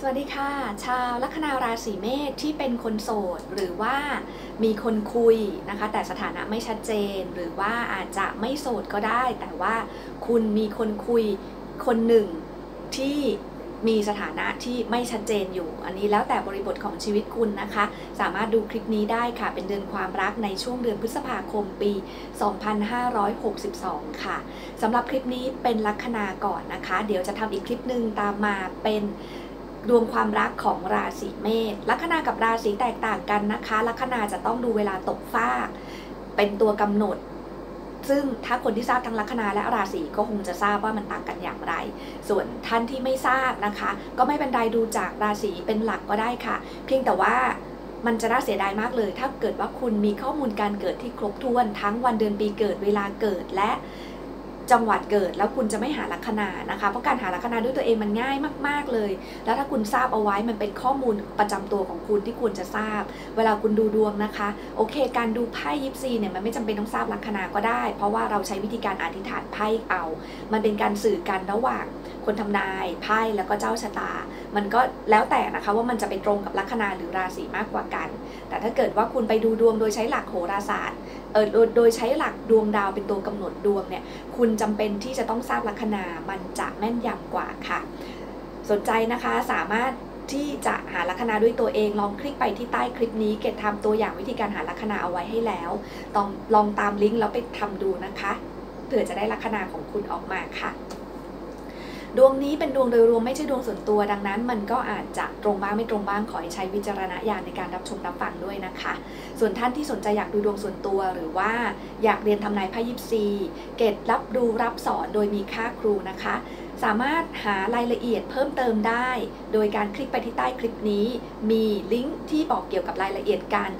สวัสดีค่ะ ชาวลัคนาราศีเมษที่เป็นคนโสด หรือว่ามีคนคุยนะคะ แต่สถานะไม่ชัดเจน หรือว่าอาจจะไม่โสดก็ได้ แต่ว่าคุณมีคนคุยคนหนึ่งที่มีสถานะที่ไม่ชัดเจนอยู่ อันนี้แล้วแต่บริบทของชีวิตคุณนะคะ สามารถดูคลิปนี้ได้ค่ะ เป็นเดือนความรักในช่วงเดือนพฤษภาคมปี 2562 ค่ะสำหรับคลิปนี้เป็นลัคนาก่อนนะคะ เดี๋ยวจะทำอีกคลิปหนึ่งตามมาเป็น ดวงความรักของราศีเมษลัคนากับราศีแตกต่างกันนะคะ ลัคนาจะต้องดูเวลาตกฟากเป็นตัวกำหนด ซึ่งถ้าคนที่ทราบทั้งลัคนาและราศีก็คงจะทราบว่ามันต่างกันอย่างไร ส่วนท่านที่ไม่ทราบนะคะ ก็ไม่เป็นไรดูจากราศีเป็นหลักก็ได้ค่ะ เพียงแต่ว่ามันจะน่าเสียดายมากเลย ถ้าเกิดว่าคุณมีข้อมูลการเกิดที่ครบถ้วนทั้งวันเดือนปีเกิดเวลาเกิดและ จังหวัดเกิดแล้วคุณจะไม่หาลัคนานะคะเพราะการหาลัคนาด้วยตัวเองมันง่ายมาก ๆเลย แล้วถ้าคุณทราบเอาไว้มันเป็นข้อมูลประจำตัวของคุณที่ควรจะทราบ เวลาคุณดูดวงนะคะ โอเค การดูไพ่ยิปซีเนี่ยมันไม่จำเป็นต้องทราบลัคนาก็ได้ เพราะว่าเราใช้วิธีการอธิษฐานไพ่เอา มันเป็นการสื่อกันระหว่างคนทำนายไพ่แล้วก็เจ้าชะตา มันก็แล้วแต่นะคะว่ามันจะไปตรงกับลัคนาหรือราศีมากกว่ากัน แต่ถ้าเกิดว่าคุณไปดูดวงโดยใช้หลักโหราศาสตร์เออโดยใช้หลักดวงดาวเป็นตัวกำหนดดวงเนี่ยคุณจำเป็นที่จะต้องทราบลัคนามันจะแม่นยำกว่าค่ะ สนใจนะคะสามารถที่จะหาลัคนาด้วยตัวเองลองคลิกไปที่ใต้คลิปนี้ เกดทำตัวอย่างวิธีการหาลัคนาเอาไว้ให้แล้วต้องลองตามลิงก์แล้วไปทำดูนะคะเผื่อจะได้ลัคนาของคุณออกมาค่ะ ดวงนี้เป็นดวงโดยรวมไม่ใช่ดวงส่วนตัว ดังนั้น มันก็อาจจะตรงบ้างไม่ตรงบ้างขอให้ใช้วิจารณญาณในการรับชมรับฟังด้วยนะคะ ส่วนท่านที่สนใจอยากดูดวงส่วนตัว หรือว่าอยากเรียนทำนายไพ่ยิปซีเกตรับดูรับสอนโดยมีค่าครูนะคะ สามารถหารายละเอียดเพิ่มเติมได้ โดยการคลิกไปที่ใต้คลิปนี้ มีลิงก์ที่บอกเกี่ยวกับรายละเอียดการ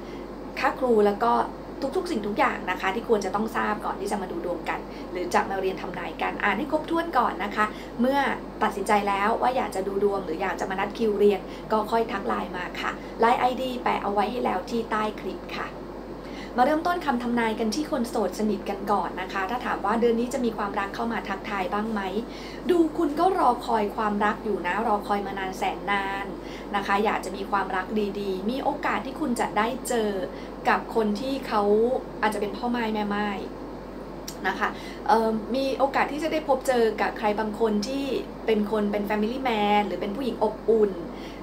ค่าครูแล้วก็ทุกๆ สิ่งทุกอย่างนะคะ ที่ควรจะต้องทราบก่อนที่จะมาดูดวงกัน รือจะมาเรียนทำนายกันอ่านให้ครบถ้วนก่อนนะคะ เมื่อตัดสินใจแล้วว่าอยากจะดูดวงหรืออยากจะมานัดคิวเรียน ก็ค่อยทักไลน์มาค่ะไลน์ไอดีแปะเอาไว้ให้แล้วที่ใต้คลิปค่ะมาเริ่มต้นคำทำนายกันที่คนโสดสนิทกันก่อนนะคะ ถ้าถามว่าเดือนนี้จะมีความรักเข้ามาทักทายบ้างไหม ดูคุณก็รอคอยความรักอยู่นะ รอคอยมานานแสนนานนะคะ อยากจะมีความรักดีๆ มีโอกาสที่คุณจะได้เจอกับคนที่เขาอาจจะเป็นพ่อไม้แม่ไม้ นะคะมีโอกาสที่จะได้พบเจอกับใครบางคนที่เป็นคนเป็น Family Man หรือเป็นผู้หญิงอบอุ่น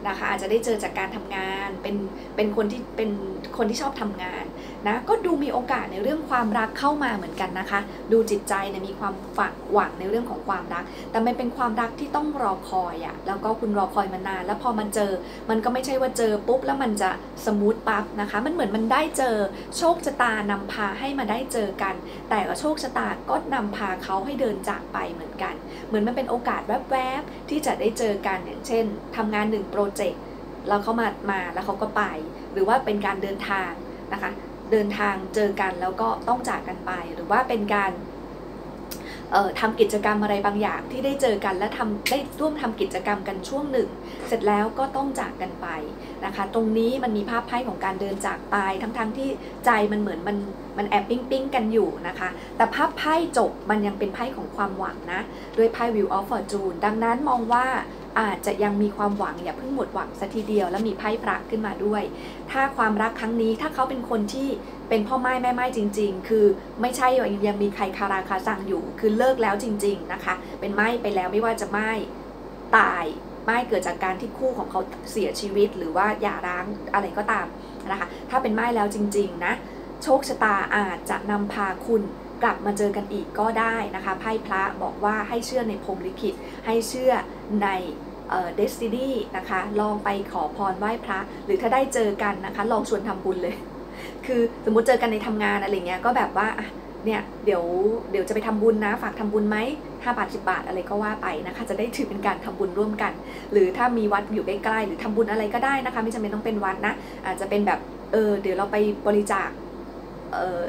นะคะอาจจะได้เจอจากการทำงานเป็นเป็นคนที่เป็นคนที่ชอบทำงาน นะก็ดูมีโอกาสในเรื่องความรักเข้ามาเหมือนกันนะคะ ดูจิตใจเนี่ยมีความฝักหวังในเรื่องของความรัก แต่มันเป็นความรักที่ต้องรอคอยอะแล้วก็คุณรอคอยมานาน แล้วพอมันเจอ มันก็ไม่ใช่ว่าเจอปุ๊บแล้วมันจะสมูทปั๊บนะคะ มันเหมือนมันได้เจอ โชคชะตานำพาให้มาได้เจอกัน แต่ว่าโชคชะตาก็นำพาเขาให้เดินจากไปเหมือนกัน เหมือนมันเป็นโอกาสแวบๆที่จะได้เจอกันอย่างเช่นทำงานหนึ่งโปรเจกต์แล้วเขามามาแล้วเขาก็ไป หรือว่าเป็นการเดินทางนะคะ เดินทางเจอกันแล้วก็ต้องจากกันไป หรือว่าเป็นการทำกิจกรรมอะไรบางอย่างที่ได้เจอกันและทำได้ร่วมทำกิจกรรมกันช่วงหนึ่ง เสร็จแล้วก็ต้องจากกันไปนะคะ ตรงนี้มันมีภาพไพ่ของการเดินจากไปทั้งๆทที่ใจมันเหมือนมันมันแอบปิ้งปิ้งกันอยู่นะคะ แต่ภาพไพ่จบมันยังเป็นไพ่ของความหวังนะ ด้วยไพ่ View of Fortune ดังนั้นมองว่า อาจจะยังมีความหวังอย่าเพิ่งหมดหวังสัทีเดียว แล้วมีไพ่พระขึ้นมาด้วย ถ้าความรักครั้งนี้ถ้าเขาเป็นคนที่เป็นพ่อไม้แม่ไม้จริง ๆ คือไม่ใช่ยังมีใครคาราคาซังอยู่ คือเลิกแล้วจริง ๆนะคะ เป็นไม้ไปแล้วไม่ว่าจะไม้ตายไม้เกิดจากการที่คู่ของเขาเสียชีวิต หรือว่าหย่าร้างอะไรก็ตามนะคะถ้าเป็นไม้แล้วจริง ๆ นะ โชคชะตาอาจจะนำพาคุณกลับมาเจอกันอีกก็ได้นะคะไพ่พระบอกว่าให้เชื่อในพรมลิขิตให้เชื่อ ในเดสตินีนะคะ ลองไปขอพรไหว้พระ หรือถ้าได้เจอกันนะคะ ลองชวนทำบุญเลย คือสมมุติเจอกันในทำงานอะไรเงี้ยก็แบบว่าเนี่ยเดี๋ยวเดี๋ยวจะไปทำบุญนะ ฝากทำบุญไหมห้าบาทสิบาทอะไรก็ว่าไปนะคะ จะได้ถือเป็นการทำบุญร่วมกัน หรือถ้ามีวัดอยู่ใกล้ๆหรือทำบุญอะไรก็ได้นะคะ ไม่จำเป็นต้องเป็นวัดนะ อาจจะเป็นแบบเออเดี๋ยวเราไปบริจาคเออ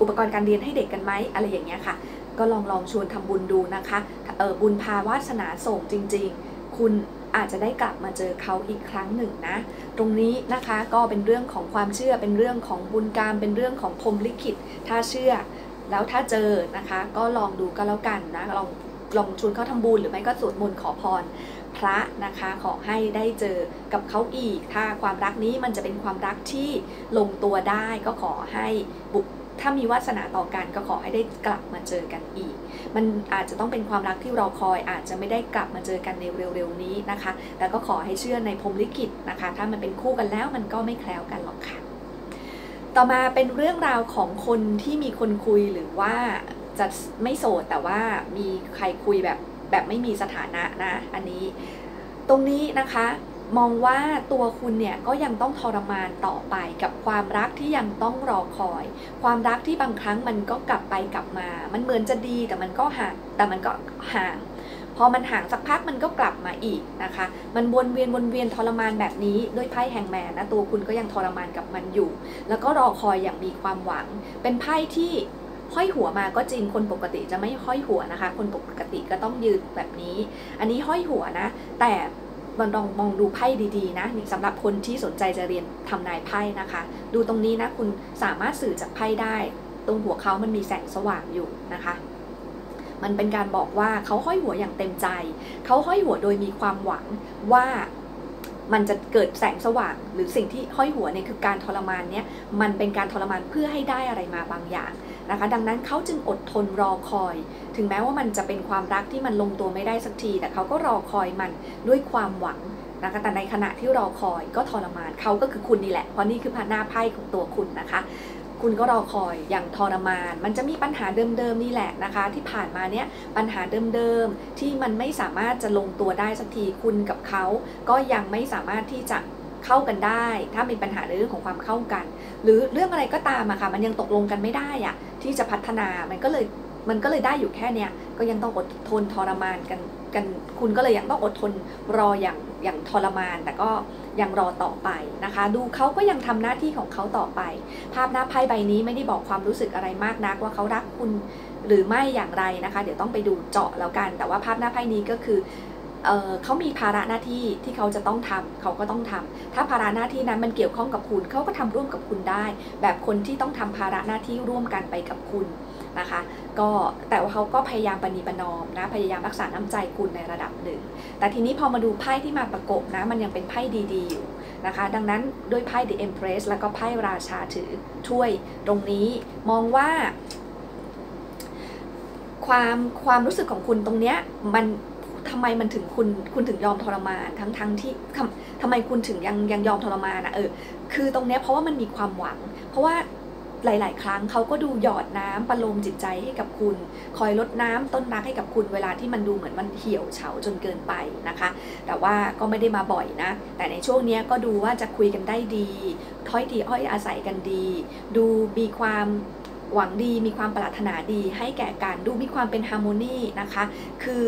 อุปกรณ์การเรียนให้เด็กกันไหมอะไรอย่างเงี้ยค่ะ ก็ลองลองชวนทำบุญดูนะคะเออบุญพาวาสนาส่งจริง ๆ คุณอาจจะได้กลับมาเจอเขาอีกครั้งหนึ่งนะ ตรงนี้นะคะก็เป็นเรื่องของความเชื่อเป็นเรื่องของบุญกรรมเป็นเรื่องของพรมลิขิต ถ้าเชื่อ แล้วถ้าเจอนะคะ ก็ลองดูก็แล้วกันนะลองลองชวนเขาทำบุญหรือไม่ก็สวดมนต์ขอพรพระนะคะขอให้ได้เจอกับเขาอีก ถ้าความรักนี้มันจะเป็นความรักที่ลงตัวได้ก็ขอให้บุก ถ้ามีวาสนาต่อกันก็ขอให้ได้กลับมาเจอกันอีก มันอาจจะต้องเป็นความรักที่รอคอย อาจจะไม่ได้กลับมาเจอกันในเร็วๆนี้นะคะ แต่ก็ขอให้เชื่อในพรหมลิขิตนะคะ ถ้ามันเป็นคู่กันแล้วมันก็ไม่แคล้วกันหรอกค่ะ ต่อมาเป็นเรื่องราวของคนที่มีคนคุยหรือว่าจะไม่โสดแต่ว่ามีใครคุยแบบแบบไม่มีสถานะนะ อันนี้ ตรงนี้นะคะ มองว่าตัวคุณเนี่ยก็ยังต้องทรมานต่อไปกับความรักที่ยังต้องรอคอย ความรักที่บางครั้งมันก็กลับไปกลับมา มันเหมือนจะดีแต่มันก็ห่างแต่มันก็ห่าง พอมันห่างสักพักมันก็กลับมาอีกนะคะ มันวนเวียนวนเวียนทรมานแบบนี้ด้วยไพ่แห่งแมนนะตัวคุณก็ยังทรมานกับมันอยู่ แล้วก็รอคอยอย่างมีความหวัง เป็นไพ่ที่ห้อยหัวมาก็จริงคนปกติจะไม่ห้อยหัวนะคะ คนปกติก็ต้องยืนแบบนี้ อันนี้ห้อยหัวนะ แต่ มันลองมองดูไพ่ดีๆนะนี่สำหรับคนที่สนใจจะเรียนทำนายไพ่นะคะ ดูตรงนี้นะคุณสามารถสื่อจากไพ่ได้ ตรงหัวเขามันมีแสงสว่างอยู่นะคะ มันเป็นการบอกว่าเขาห้อยหัวอย่างเต็มใจ เขาห้อยหัวโดยมีความหวังว่ามันจะเกิดแสงสว่างหรือสิ่งที่ห้อยหัวเนี่ยคือการทรมานเนี่ยมันเป็นการทรมานเพื่อให้ได้อะไรมาบางอย่าง นะคะ ดังนั้นเขาจึงอดทนรอคอย ถึงแม้ว่ามันจะเป็นความรักที่มันลงตัวไม่ได้สักที แต่เขาก็รอคอยมันด้วยความหวังนะคะแต่ในขณะที่รอคอยก็ทรมานเขาก็คือคุณนี่แหละ เพราะนี่คือพาหน้าไพ่ของตัวคุณนะคะ คุณก็รอคอยอย่างทรมาน มันจะมีปัญหาเดิมๆนี่แหละนะคะ ที่ผ่านมาเนี้ยปัญหาเดิมๆที่มันไม่สามารถจะลงตัวได้สักทีคุณกับเขาก็ยังไม่สามารถที่จะ เข้ากันได้ ถ้ามีปัญหาในเรื่องของความเข้ากัน หรือเรื่องอะไรก็ตามอะค่ะ มันยังตกลงกันไม่ได้อะที่จะพัฒนามันก็เลยมันก็เลยได้อยู่แค่เนี้ยก็ยังต้องอดทนทรมานกันกัน คุณก็เลยยังต้องอดทนรออย่างอย่างทรมาน แต่ก็ยังรอต่อไปนะคะ ดูเขาก็ยังทำหน้าที่ของเขาต่อไป ภาพหน้าไพ่ใบนี้ไม่ได้บอกความรู้สึกอะไรมากนักว่าเขารักคุณหรือไม่อย่างไรนะคะ เดี๋ยวต้องไปดูเจาะแล้วกัน แต่ว่าภาพหน้าไพ่นี้ก็คือ เเขามีภาระหน้าที่ที่เขาจะต้องทำเขาก็ต้องทำถ้าภาระหน้าที่นั้นมันเกี่ยวข้องกับคุณเขาก็ทำร่วมกับคุณได้ แบบคนที่ต้องทำภาระหน้าที่ร่วมกันไปกับคุณนะคะ ก็แต่ว่าเขาก็พยายามปณีประนอมนะพยายามรักษาน้ำใจคุณในระดับหนึ่ง แต่ทีนี้พอมาดูไพ่ที่มาประกบนะมันยังเป็นไพ่ดีๆอยู่นะคะ ดังนั้นด้วยไพ่ The Empress แล้วก็ไพ่ราชาถือช่วยตรงนี้มองว่า ความความรู้สึกของคุณตรงเนี้ยมัน ทำไมมันถึงคุณคุณถึงยอมทรมานทั้งทั้งที่ทำทำไมคุณถึงยังยังยอมทรมานอะเออคือตรงเนี้ยเพราะว่ามันมีความหวัง เพราะว่าหลาย ๆ ครั้งเขาก็ดูหยอดน้ำประโลมจิตใจให้กับคุณ คอยลดน้ำต้นรักให้กับคุณเวลาที่มันดูเหมือนมันเหี่ยวเฉาจนเกินไปนะคะ แต่ว่าก็ไม่ได้มาบ่อยนะ แต่ในช่วงนี้ก็ดูว่าจะคุยกันได้ดี ถ้อยทีอ้อยอาศัยกันดี ดูมีความ หวังดีมีความปรารถนาดี ให้แก่กันดูมีความเป็นฮาร์โมนีนะคะ คือ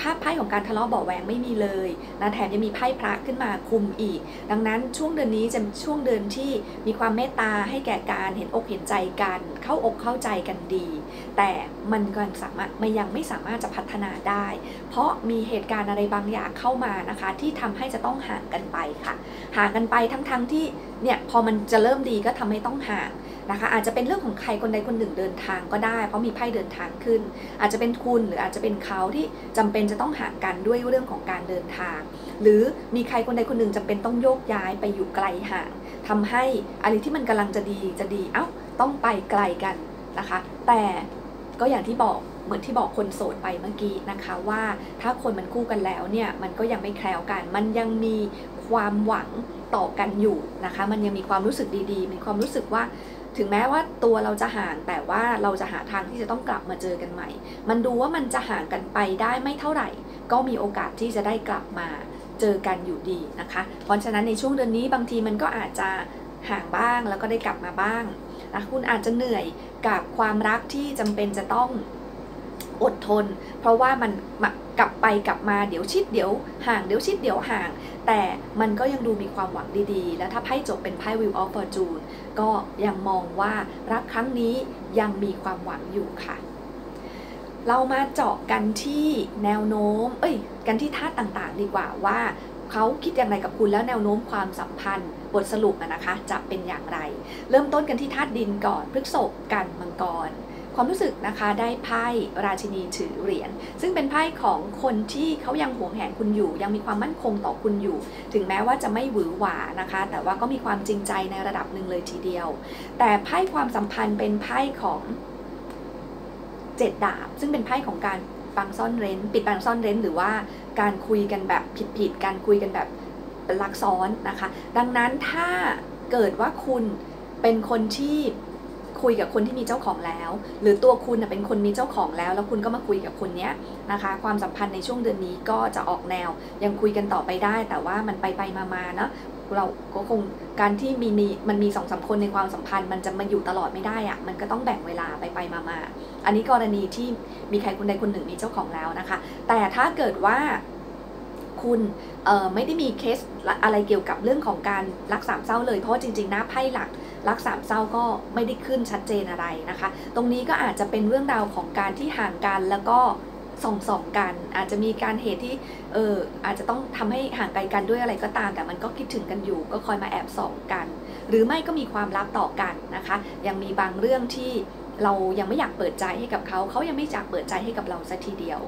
ภาพไพ่ของการทะเลาะเบาแหวงไม่มีเลยนะแถมยังมีไพ่พระขึ้นมาคุมอีก ดังนั้นช่วงเดือนนี้จะช่วงเดือนที่มีความเมตตาให้แก่การเห็นอกเห็นใจกัน เข้าอกเข้าใจกันดี แต่มันก็สามารถมันยังไม่สามารถจะพัฒนาได้ เพราะมีเหตุการณ์อะไรบางอย่างเข้ามานะคะ ที่ทำให้จะต้องห่างกันไปค่ะ ห่างกันไปทั้งๆทที่เนี่ยพอมันจะเริ่มดีก็ทำให้ต้องห่างนะคะอาจจะเป็นเรื่องของใครคนใดคนหนึ่งเดินทางก็ได้ เพราะมีไพ่เดินทางขึ้น อาจจะเป็นคุณหรืออาจจะเป็นเขาที่จำเป็นจะต้องห่างกันด้วยเรื่องของการเดินทาง หรือมีใครคนใดคนหนึ่งจำเป็นต้องโยกย้ายไปอยู่ไกลห่างทำให้อะไรที่มันกำลังจะดีจะดีเอ้าต้องไปไกลกันนะคะ แต่ก็อย่างที่บอกเหมือนที่บอกคนโสดไปเมื่อกี้นะคะว่าถ้าคนมันคู่กันแล้วเนี่ยมันก็ยังไม่แคล้วกัน มันยังมีความหวัง ต่อกันอยู่นะคะ มันยังมีความรู้สึกดีๆ มีความรู้สึกว่าถึงแม้ว่าตัวเราจะห่างแต่ว่าเราจะหาทางที่จะต้องกลับมาเจอกันใหม่ มันดูว่ามันจะห่างกันไปได้ไม่เท่าไหร่ ก็มีโอกาสที่จะได้กลับมาเจอกันอยู่ดีนะคะ เพราะฉะนั้นในช่วงเดือนนี้บางทีมันก็อาจจะห่างบ้างแล้วก็ได้กลับมาบ้างนะคุณอาจจะเหนื่อยกับความรักที่จำเป็นจะต้อง อดทน เพราะว่ามันกลับไปกลับมาเดี๋ยวชิดเดี๋ยวห่างเดี๋ยวชิดเดี๋ยวห่าง แต่มันก็ยังดูมีความหวังดีๆ แล้วถ้าไพ่จบเป็นไพ่ Wheel of Fortune ก็ยังมองว่ารักครั้งนี้ยังมีความหวังอยู่ค่ะ เรามาเจาะกันที่แนวโน้ม เอ้ย กันที่ธาตุต่างๆ ดีกว่าว่าเขาคิดอย่างไรกับคุณแล้วแนวโน้มความสัมพันธ์ บทสรุปนะคะ จะเป็นอย่างไร เริ่มต้นกันที่ธาตุดินก่อนพฤกษบกันมังกร ความรู้สึกนะคะได้ไพ่ราชินีถือเหรียญซึ่งเป็นไพ่ของคนที่เขายังหวงแหนคุณอยู่ ยังมีความมั่นคงต่อคุณอยู่ ถึงแม้ว่าจะไม่หวือหวานะคะ แต่ว่าก็มีความจริงใจในระดับหนึ่งเลยทีเดียว แต่ไพ่ความสัมพันธ์เป็นไพ่ของเจ็ดดาบ ซึ่งเป็นไพ่ของการปังซ่อนเร้น ปิดปังซ่อนเร้น หรือว่าการคุยกันแบบผิดๆการคุยกันแบบลักซ้อนนะคะ ดังนั้นถ้าเกิดว่าคุณเป็นคนที่ คุยกับคนที่มีเจ้าของแล้ว หรือตัวคุณเป็นคนมีเจ้าของแล้ว แล้วคุณก็มาคุยกับคนเนี้ยนะคะ ความสัมพันธ์ในช่วงเดือนนี้ก็จะออกแนว ยังคุยกันต่อไปได้ แต่ว่ามันไปไปมามาเนาะเราก็คงการที่มีมีมันมีสองสาคนในความสัมพันธ์มันจะมาอยู่ตลอดไม่ได้อะมันก็ต้องแบ่งเวลาไปไปมามาอันนี้กรณีที่มีใครคนใดคนหนึ่งมีเจ้าของแล้วนะคะ แต่ถ้าเกิดว่า คุณไม่ได้มีเคสอะไรเกี่ยวกับเรื่องของการรักสามเศร้าเลย เพราะจริงๆหน้าไพ่หลักรักสามเศร้าก็ไม่ได้ขึ้นชัดเจนอะไรนะคะ ตรงนี้ก็อาจจะเป็นเรื่องราวของการที่ห่างกันแล้วก็ส่องส่องกัน อาจจะมีการเหตุที่เอออาจจะต้องทำให้ห่างไกลกันด้วยอะไรก็ตาม แต่มันก็คิดถึงกันอยู่ ก็คอยมาแอบส่องกัน หรือไม่ก็มีความลับต่อกันนะคะ ยังมีบางเรื่องที่เรายังไม่อยากเปิดใจให้กับเขา เขายังไม่อยากเปิดใจให้กับเราสักทีเดียว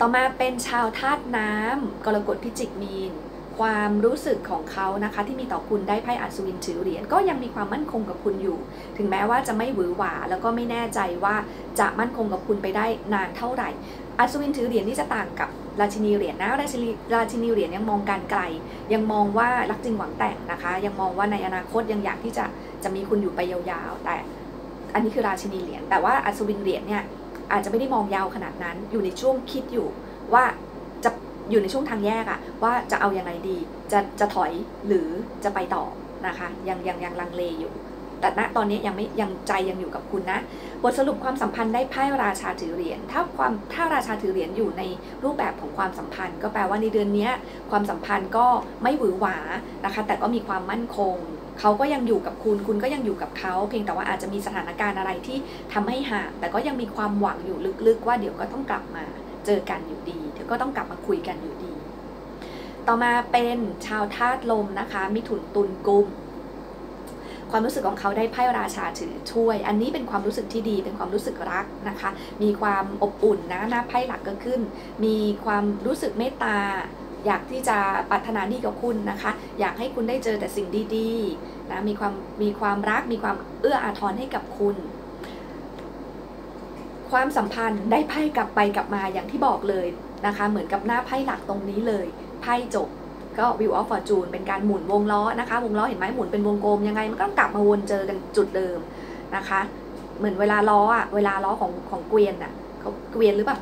ต่อมาเป็นชาวธาตุน้ำกรกฎพิจิกมีน ความรู้สึกของเขานะคะ ที่มีต่อคุณได้ไพ่อัศวินถือเหรียญก็ยังมีความมั่นคงกับคุณอยู่ ถึงแม้ว่าจะไม่หวือหวาแล้วก็ไม่แน่ใจว่าจะมั่นคงกับคุณไปได้นานเท่าไหร่อัศวินถือเหรียญนี่จะต่างกับราชินีเหรียญนะราชินีราชินีเหรียญยังมองการไกล ยังมองว่ารักจริงหวังแต่งนะคะ ยังมองว่าในอนาคตยังอยากที่จะจะมีคุณอยู่ไปยาวๆ แต่อันนี้คือราชินีเหรียญแต่ว่าอัศวินเหรียญเนี่ย อาจจะไม่ได้มองยาวขนาดนั้น อยู่ในช่วงคิดอยู่ว่าจะอยู่ในช่วงทางแยกอะว่าจะเอาอยัางไงดี จะจะถอยหรือจะไปต่อนะคะ ยังยังยังลังเลอยู่ แต่ณตอนนี้ยังไม่ยังใจยังอยู่กับคุณนะ บทสรุปความสัมพันธ์ได้ไพ่ราชาถือเหรียญ ถ้าความถ้าราชาถือเหรียญอยู่ในรูปแบบของความสัมพันธ์ ก็แปลว่าในเดือนนี้ความสัมพันธ์ก็ไม่หวือหวานะคะ แต่ก็มีความมั่นคงเขาก็ยังอยู่กับคุณ คุณก็ยังอยู่กับเขา เพียงแต่ว่าอาจจะมีสถานการณ์อะไรที่ทำให้ห่าง แต่ก็ยังมีความหวังอยู่ลึกๆ ว่าเดี๋ยวก็ต้องกลับมาเจอกันอยู่ดี เดี๋ยวก็ต้องกลับมาคุยกันอยู่ดี ต่อมาเป็นชาวธาตุลมนะคะ มิถุนตุลกุม ความรู้สึกของเขาได้ไพ่ราชาถือช่วย อันนี้เป็นความรู้สึกที่ดีเป็นความรู้สึกรักนะคะ มีความอบอุ่นนะหน้าไพ่หลักก็ขึ้น มีความรู้สึกเมตตาอยากที่จะปรารถนาดีกับคุณนะคะ อยากให้คุณได้เจอแต่สิ่งดีๆนะมีความมีความรักมีความเอื้ออาทรให้กับคุณ ความสัมพันธ์ได้ไพ่กลับไปกลับมาอย่างที่บอกเลยนะคะ เหมือนกับหน้าไพ่หลักตรงนี้เลย ไพ่จบ ก็ view of fortune เป็นการหมุนวงล้อนะคะ วงล้อเห็นไหมหมุนเป็นวงกลมยังไงมันก็ต้องกลับมาวนเจอกันจุดเดิมนะคะ เหมือนเวลาล้ออะเวลาล้อของของเกวียนอะเขาเกวียนหรือเปล่า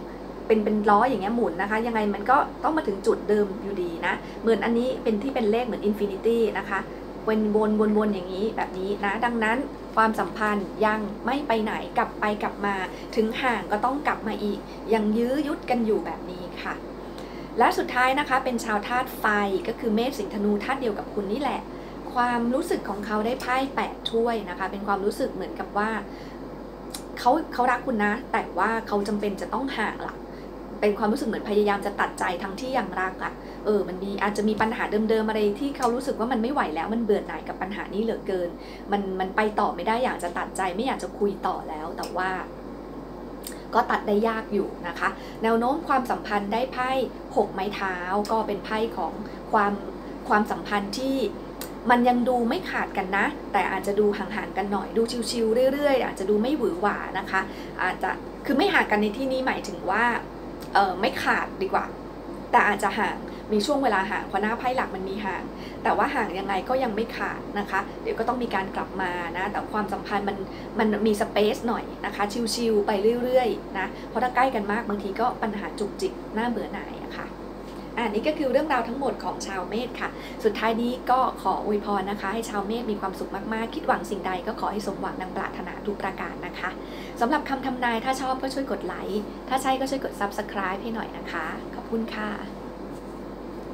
เป็นเป็นล้ออย่างเงี้ยหมุนนะคะ ยังไงมันก็ต้องมาถึงจุดเดิมอยู่ดีนะ เหมือนอันนี้เป็นที่เป็นเลขเหมือนอินฟินิตี้นะคะวนวนวนวนอย่างนี้แบบนี้นะ ดังนั้นความสัมพันธ์ยังไม่ไปไหนกลับไปกลับมา ถึงห่างก็ต้องกลับมาอีก ยังยื้อยุดกันอยู่แบบนี้ค่ะ และสุดท้ายนะคะเป็นชาวธาตุไฟก็คือเมษสิงธนูธาตุเดียวกับคุณนี่แหละ ความรู้สึกของเขาได้ไพ่แปดถ้วยนะคะ เป็นความรู้สึกเหมือนกับว่าเขาเขารักคุณนะ แต่ว่าเขาจำเป็นจะต้องห่างละเป็นความรู้สึกเหมือนพยายามจะตัดใจทั้งที่ยังรักอะ่ะเออมันมีอาจจะมีปัญหาเดิมๆอะไรที่เขารู้สึกว่ามันไม่ไหวแล้วมันเบื่อหน่ายกับปัญหานี้เหลือเกิน มันมันไปต่อไม่ได้อยากจะตัดใจไม่อยากจะคุยต่อแล้วแต่ว่า ก็ตัดได้ยากอยู่นะคะ แนวโน้มความสัมพันธ์ได้ไพ่หกไม้เท้า ก็เป็นไพ่ของความความสัมพันธ์ที่มันยังดูไม่ขาดกันนะ แต่อาจจะดูห่างๆกันหน่อยดูชิวๆเรื่อยๆ อาจจะดูไม่หวือหวานะคะ อาจจะคือไม่ห่างกันในที่นี้หมายถึงว่าเออไม่ขาดดีกว่า แต่อาจจะห่าง มีช่วงเวลาห่างเพราะหน้าไพ่หลักมันมีห่าง แต่ว่าห่างยังไงก็ยังไม่ขาดนะคะ เดี๋ยวก็ต้องมีการกลับมานะ แต่ความสัมพันธ์มันมันมีสเปซหน่อยนะคะ ชิวๆไปเรื่อยๆนะ เพราะถ้าใกล้กันมากบางทีก็ปัญหาจุกจิกน่าเบื่อหน่ายอะคะ่ะอันนี้ก็คือเรื่องราวทั้งหมดของชาวเมษค่ะ สุดท้ายนี้ก็ขออวยพรนะคะ ให้ชาวเมษมีความสุขมากๆ คิดหวังสิ่งใดก็ขอให้สมหวังดังปรารถนาทุกประการนะคะสำหรับคำทำนายถ้าชอบก็ช่วยกดไลค์ ถ้าใช่ก็ช่วยกด Subscribe ให้หน่อยนะคะ ขอบคุณค่ะ